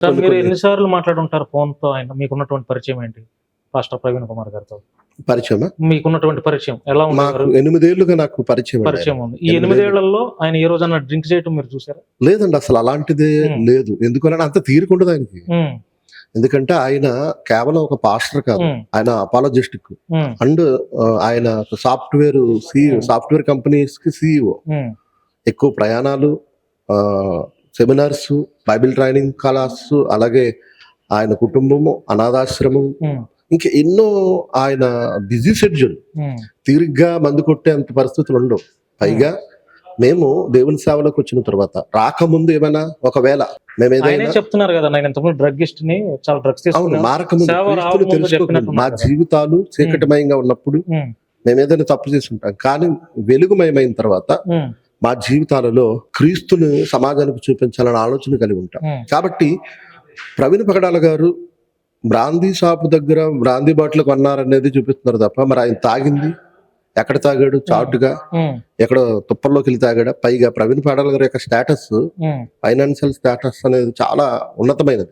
Sir మీరు ఎన్నిసార్లు మాట్లాడుంటారు ఫోన్తో ఆయన? మీకున్నటువంటి పరిచయం ఏంటి? పాస్టర్ ప్రవీణ్ కుమార్ గారితో. పరిచయమా? మీకున్నటువంటి పరిచయం ఎలా ఉండేవారు ఎనిమిదేళ్ళుగా నాకు పరిచయం పరిచయం ఉంది. ఈ. ఎనిమిదేళ్ళలో ఆయన ఏ రోజన్నా డ్రింక్ చేయటం మీరు చూసారా? లేదండి అసలు అలాంటిదే. లేదు. ఎందుకని అంత తీరుకుండదు ఆయనకి. ఎందుకంటే ఆయన కేవలం ఒక పాస్టర్ కాదు. ఆయన అపాలజిస్టిక్ అండ్ ఆయన సాఫ్ట్వేర్ సిఇఓ. సాఫ్ట్వేర్ కంపెనీస్కి సిఇఓ ఉమ్, ఎక్కువ ప్రయాణాలు సెమినార్స్ బైబిల్ ట్రైనింగ్ క్లాస్ అలాగే ఆయన కుటుంబము అనాథాశ్రమం. ఉమ్, ఇంకా ఎన్నో ఆయన బిజీ షెడ్యూల్. ఉమ్, తీరిగ్గా మందు కొట్టేంత పరిస్థితులు ఉండవు. పైగా మేము దేవుని సేవలోకి వచ్చిన తర్వాత రాకముందు ఏమైనా ఒకవేళ మేము ఏదైనా చెప్తున్నారు కదా నేను ఇంతకుముందు డ్రగ్గిస్ట్ని చాలా డ్రగ్స్ అవును మారకముందు చెప్పినట్టు మా. జీవితాలు చీకటిమయంగా ఉన్నప్పుడు మేము ఏదైనా తప్పు చేసి ఉంటాం. కానీ వెలుగుమయమైన తర్వాత మా జీవితాలలో క్రీస్తుని సమాజానికి చూపించాలనే ఆలోచన కలిగి ఉంటాం. కాబట్టి ప్రవీణ్ పగడాల గారు బ్రాందీ షాప్ దగ్గర బ్రాందీ బాటిల్ కొన్నారనేది చూపిస్తున్నారు తప్ప మరి ఆయన తాగింది? ఎక్కడ తాగాడు? చాటుగా? ఎక్కడ తుప్పల్లోకి వెళ్ళి తాగాడా? పైగా ప్రవీణ్ పగడాల గారి యొక్క స్టేటస్ ఫైనాన్షియల్ స్టేటస్ అనేది చాలా ఉన్నతమైనది.